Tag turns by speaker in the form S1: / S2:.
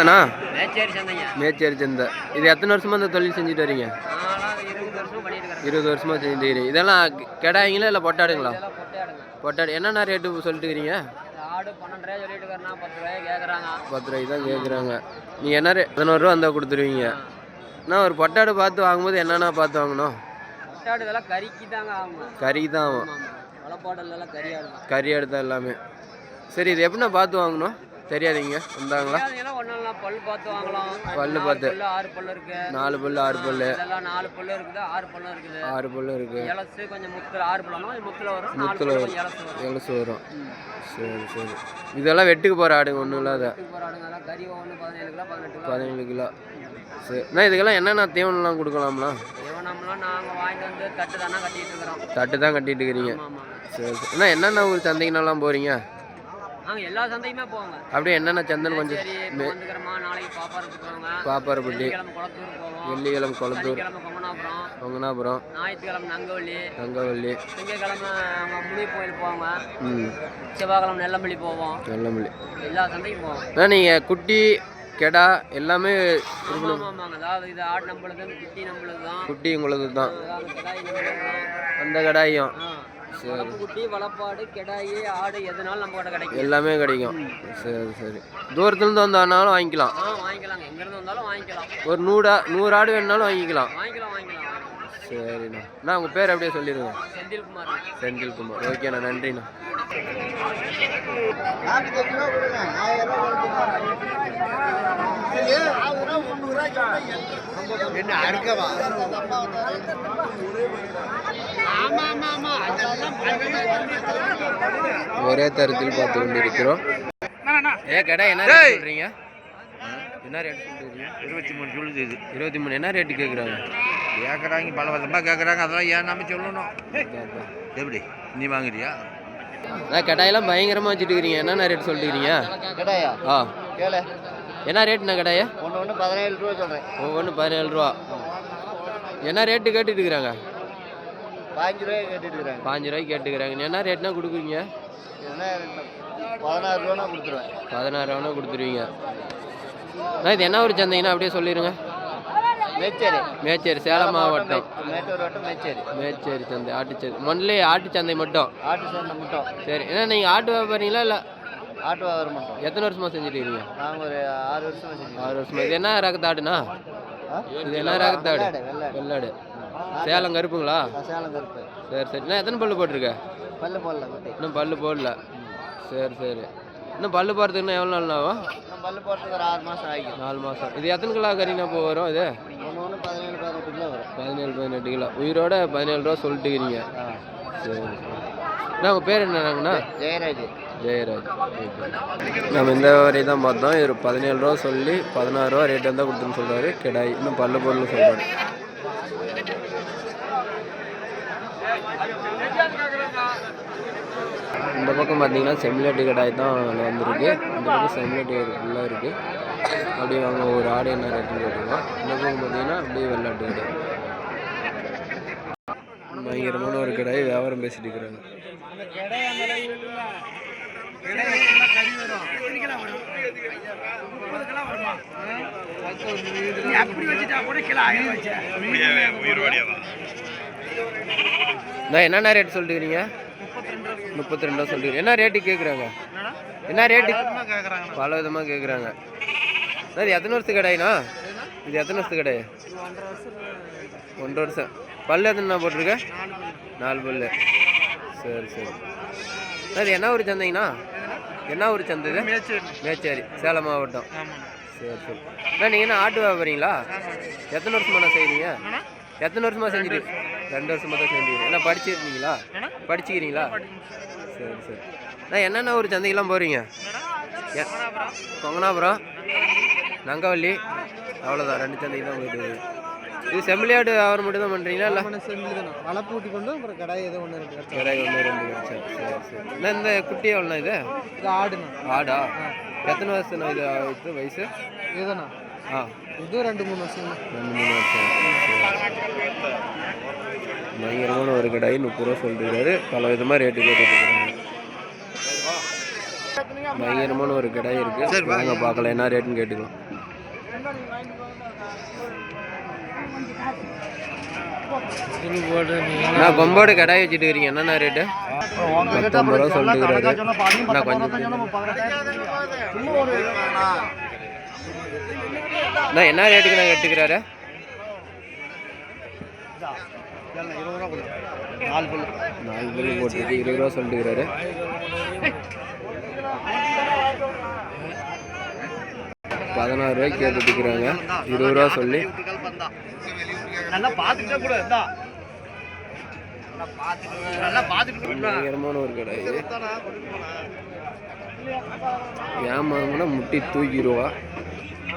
S1: அண்ணா
S2: மேச்சேரி சந்தைங்க.
S1: மேச்சேரி சந்தை. இது எத்தனை வருஷமா இந்த தொழில் செஞ்சுட்டு வரீங்க?
S2: இருபது வருஷம்
S1: செஞ்சுட்டு இருக்கீங்க இதெல்லாம் கெடாய்ங்களா இல்லை பொட்டாடுங்களா? பொட்டாடு. என்னென்ன ரேட்டு சொல்லிட்டு இருக்கிறீங்க?
S2: பத்து
S1: ரூபாய்க்கு தான் கேட்குறாங்க நீங்கள் என்ன ரே பதினோருவா இருந்தால் கொடுத்துருவீங்க. அண்ணா ஒரு பொட்டாடு பார்த்து வாங்கும்போது என்னென்ன பார்த்து வாங்கணும்?
S2: கறிக்கு தாங்க ஆகும்.
S1: கறிக்கு தான் ஆகும்.
S2: கறி
S1: எடுத்தா எல்லாமே. சரி இது எப்படிண்ணா பார்த்து வாங்கணும்? தெரியாதீங்க. வந்தாங்களா?
S2: எல்லாம் ஒன்றும் பல் பார்த்து வாங்கலாம்.
S1: பல்லு
S2: நாலு
S1: பார்த்து.
S2: பல்லு ஆறு பல்லு இருக்கு.
S1: நாலு பல்லு ஆறு பல்லு.
S2: இதெல்லாம் நாலு பல்லு இருக்குது ஆறு பல்லு இருக்குது.
S1: ஆறு பல்லு இருக்கு.
S2: இலசு கொஞ்சம் முத்துல ஆறு பல்லு. கொஞ்சம் முத்துல வரும்
S1: முத்துல
S2: பல்லு
S1: வரும்.
S2: இலசு வரும்.
S1: சரி சரி. இதெல்லாம் வெட்டுக்கு போகிற ஆடுங்க ஒன்றும் இல்லாத.
S2: கறி ஒன்று பதினேழு கிலோ பதினெட்டு
S1: பதினேழு கிலோ. சரி. அண்ணா இதுக்கெல்லாம் என்னென்ன தீவனம்லாம் கொடுக்கலாம்ண்ணா
S2: தீவனம்லாம் நாங்கள் வாங்கிட்டு வந்து தட்டு தானே கட்டிட்டு இருக்கிறோம்.
S1: தட்டு தான் கட்டிட்டு இருக்கிறீங்க. சரி அண்ணா என்னென்ன ஊர் சந்தைக்குனாலாம் போகிறீங்க
S2: நாங்கள் எல்லா சந்தைக்குமே போவோங்க.
S1: அப்படியே என்னென்ன சந்தைன்னு கொஞ்சம்
S2: நாளைக்கு பாப்பாரத்துக்கு போவோங்க போவோம்.
S1: வெள்ளிக்கிழமை கொளத்தூர்.
S2: கொங்கனாபுரம். ஞாயிற்றுக்கிழமை நங்கவள்ளி.
S1: தங்கவள்ளி
S2: திங்கக்கிழமை முனி கோயில் போவோங்க.
S1: ம்.
S2: செவ்வாய்க்கிழமை நெல்லம்பள்ளி போவோம்.
S1: நல்லமல்லி
S2: எல்லா சந்தைக்கும் போவோம்.
S1: நீங்கள் குட்டி கெடா எல்லாமே
S2: அதாவது இது ஆடு நம்மளுது குட்டி நம்மளுது தான்
S1: குட்டி உங்களது தான் அந்த கடாயும். சரி.
S2: குட்டி வளப்பாடு கிடாயி ஆடு எதுனாலும் நம்ம கிட்ட கிடைக்கும்.
S1: எல்லாமே கிடைக்கும். சரி சரி. தூரத்துலேருந்து வந்தாலும் வாங்கிக்கலாம்.
S2: ஆ வாங்கிக்கலாங்க. எங்கேருந்து வந்தாலும் வாங்கிக்கலாம்.
S1: ஒரு நூறா நூறு ஆடு வேணுனாலும் வாங்கிக்கலாம்.
S2: வாங்கிக்கலாம்.
S1: சரிண்ணா. அண்ணா உங்கள் பேர் அப்படியே சொல்லிடுங்க.
S2: செந்தில்குமார்.
S1: செந்தில்குமார் ஓகேண்ணா நன்றிண்ணா.
S3: என்ன அறுக்கவா
S1: ஒரே தரத்தில் பார்த்து கொண்டு இருக்கிறோம் ஏ கடை என்ன ரேட் சொல்றீங்க? என்ன ரேட் சொல்றீங்க?
S3: இருபத்தி மூணு சொல்லுது இது
S1: இருபத்தி மூணு. என்ன ரேட்டு கேட்குறாங்க
S3: கேட்குறாங்க பல விதமாக கேட்குறாங்க அதெல்லாம் ஏன் நம்ம சொல்லணும்? எப்படி? நீ வாங்குறியா?
S1: அதான் கடாயெல்லாம் பயங்கரமாக வச்சுட்டு இருக்கிறீங்க என்னென்ன ரேட் சொல்லிட்டுக்கிறீங்க
S3: கடையா?
S1: ஆ.
S3: கேளு.
S1: என்ன ரேட்ண்ணா கடாய?
S3: ஒன்று ஒன்று பதினேழு ரூபா சொல்கிறேன்
S1: ஒவ்வொன்று பதினேழு ரூபா. என்ன ரேட்டு கேட்டுட்டு இருக்கிறாங்க
S3: பாஞ்சு ரூபாய் கேட்டுட்டு இருக்கிறாங்க
S1: பாஞ்சு ரூபாய்க்கு கேட்டுக்கிறாங்க என்ன ரேட்னா கொடுக்குறீங்க?
S3: என்ன பதினாறு ரூபா கொடுத்துருவேன்.
S1: பதினாறு ரூபா கொடுத்துருவீங்க. இது என்ன ஒரு சந்தைங்கண்ணா அப்படியே சொல்லிடுங்க
S3: மேச்சேரி.
S1: மேச்சேரி சேலம் மாவட்டம்.
S3: மேட்டூர் வட்டம் மேச்சேரி.
S1: மேச்சேரி சந்தை ஆட்டுச்சந்தை. மொன்லி ஆட்டு சந்தை மட்டும்.
S3: ஆட்டு சந்தை மட்டும்.
S1: சரி. ஏன்னா நீங்கள் ஆட்டு வியாபாரிங்களா இல்லை
S3: ஆட்டு வியாபாரம் மட்டும்.
S1: எத்தனை வருஷமா செஞ்சுட்டு இருக்கீங்க
S3: நாங்கள் ஒரு ஆறு வருஷமா செஞ்சோம்
S1: ஆறு வருஷமா. இது என்ன ரகத்தாடுண்ணா இது என்ன ரகத்தாடு
S3: வெள்ளாடு வெள்ளாடு.
S1: சேலம் கருப்புங்களா?
S3: சேலம் கருப்பு.
S1: சரி சரி. இன்னும் எத்தனை பல்லு போட்டிருக்க?
S3: பல்லு போடல
S1: இன்னும் பல்லு போடல. சரி சரி. இன்னும் பல்லு போடுறதுக்கு இன்னும் எவ்வளோ நாள் ஆகும்?
S3: பல்லு போடுறதுக்கு ஒரு ஆறு மாதம் ஆகிக்கும்.
S1: நாலு மாதம் இது எத்தனை கிலோ கறினா இப்போ வரும் இது?
S3: ஒன்று பதினேழு பதினெட்டு கிலோ வரும்.
S1: பதினேழு பதினெட்டு கிலோ. உயிரோட பதினேழு ரூபா சொல்லிட்டுக்கிறீங்க. சரி அண்ணா உங்கள் பேர் என்னங்கண்ணா
S3: ஜெயராஜ்.
S1: ஜெயராஜ். நம்ம இந்த வரை தான் பார்த்தோம். இவர் பதினேழு ரூபா சொல்லி பதினாறு ரூபா ரேட் இருந்தால் கொடுத்துன்னு சொல்கிறாரு கிடாய். இன்னும் பல்லு பொருள் சொல்கிறாரு இந்த பக்கம் பார்த்தீங்கன்னா செம்மிலேட்டு கடாய் தான் வந்திருக்கு. இந்த பக்கம் செம்மிலேட்டு ஃபுல்லாக இருக்குது அப்படியே அவங்க ஒரு ஆடு என்ன ரேட்டுன்னு கேட்டுருக்கோம் இந்த பக்கம் பார்த்தீங்கன்னா அப்படியே வெள்ளாட்டு கடை பயங்கரமான ஒரு கடாய் வியாபாரம் பேசிட்டு இருக்கிறாங்க. நான் என்னென்ன ரேட் சொல்லிட்டுக்கிறீங்க முப்பத்தி ரெண்டு சொல்லிட்டு என்ன ரேட்டு கேட்குறாங்க என்ன ரேட்டு பல விதமாக கேட்குறாங்க இது எத்தனை வருஷத்து கடைண்ணா? இது எத்தனை வருஷத்து கடை ஒன்றரை வருஷம். பல்லு எத்தனை போட்டிருக்க? நாலு பல்லு. சரி சரி. அது என்ன ஊர் சந்தைங்கண்ணா? என்ன ஊர் சந்தை இது? மேச்சேரி. சேலம் மாவட்டம். சரி சரி. அண்ணா நீங்கள் என்ன ஆட்டு வியாபாரிங்களா? எத்தனை வருஷமா செய்கிறீங்க எத்தனை வருஷமா செஞ்சுட்டு ரெண்டு வருஷமா தான் செஞ்சீங்க என்ன படிச்சிருக்கீங்களா? படிச்சுக்கிறீங்களா? சரி சரி. அண்ணா என்னென்ன ஊர் சந்தைக்கெல்லாம் போகிறீங்க கொங்கனாபுரம். நங்கவள்ளி அவ்வளோதான் ரெண்டு சந்தைக்கு தான் போயிட்டு. இது செம்மலியாடு வியாபாரம் மட்டும் தான் பண்ணுறீங்களா இல்லை
S3: வளர்ப்பு ஊட்டி கொண்டு அப்புறம் கடை ஏதோ ஒன்று ரெண்டு
S1: கிடாய் ஒன்று ரெண்டு சரி சரி சரி. அண்ணா இந்த குட்டி எவ்வளோண்ணா இது?
S3: இது ஆடுண்ணா.
S1: ஆடா? எத்தனை வருஷம் இது வயசு?
S3: இதுதாண்ணா.
S1: ஆ.
S3: ரெண்டு மூணு வருஷம்.
S1: ரெண்டு மூணு வருஷம். பயங்கரமான ஒரு கடை முப்பது ரூபா சொல்லிருக்காரு. பல விதமாக ரேட்டு கேட்டுருக்காங்க பயங்கரமான ஒரு கடை இருக்குது வாங்க பார்க்கல என்ன ரேட்டுன்னு கேட்டுக்கலாம். நான் கொம்போடு கடாய் வச்சுட்டு இருக்கீங்க என்னென்ன ரேட்டு பத்தொம்பது ரூபா சொல்லிட்டு நான் கொஞ்சம் நான் என்ன ரேட்டுக்கு நான் கட்டுக்கிறாரு?
S3: நாலு பல்லு
S1: நாலு பில்லு போட்டுருக்கு இருபது ரூபா சொல்லிட்டுக்கிறாரு பதினாறு ரூபாய்க்கு கேட்டுட்டுக்கிறாங்க இருபது ரூபா சொல்லி. பயங்கரமான ஒரு கடை ஏமாந்தோம்னா முட்டி தூக்கிடுவா.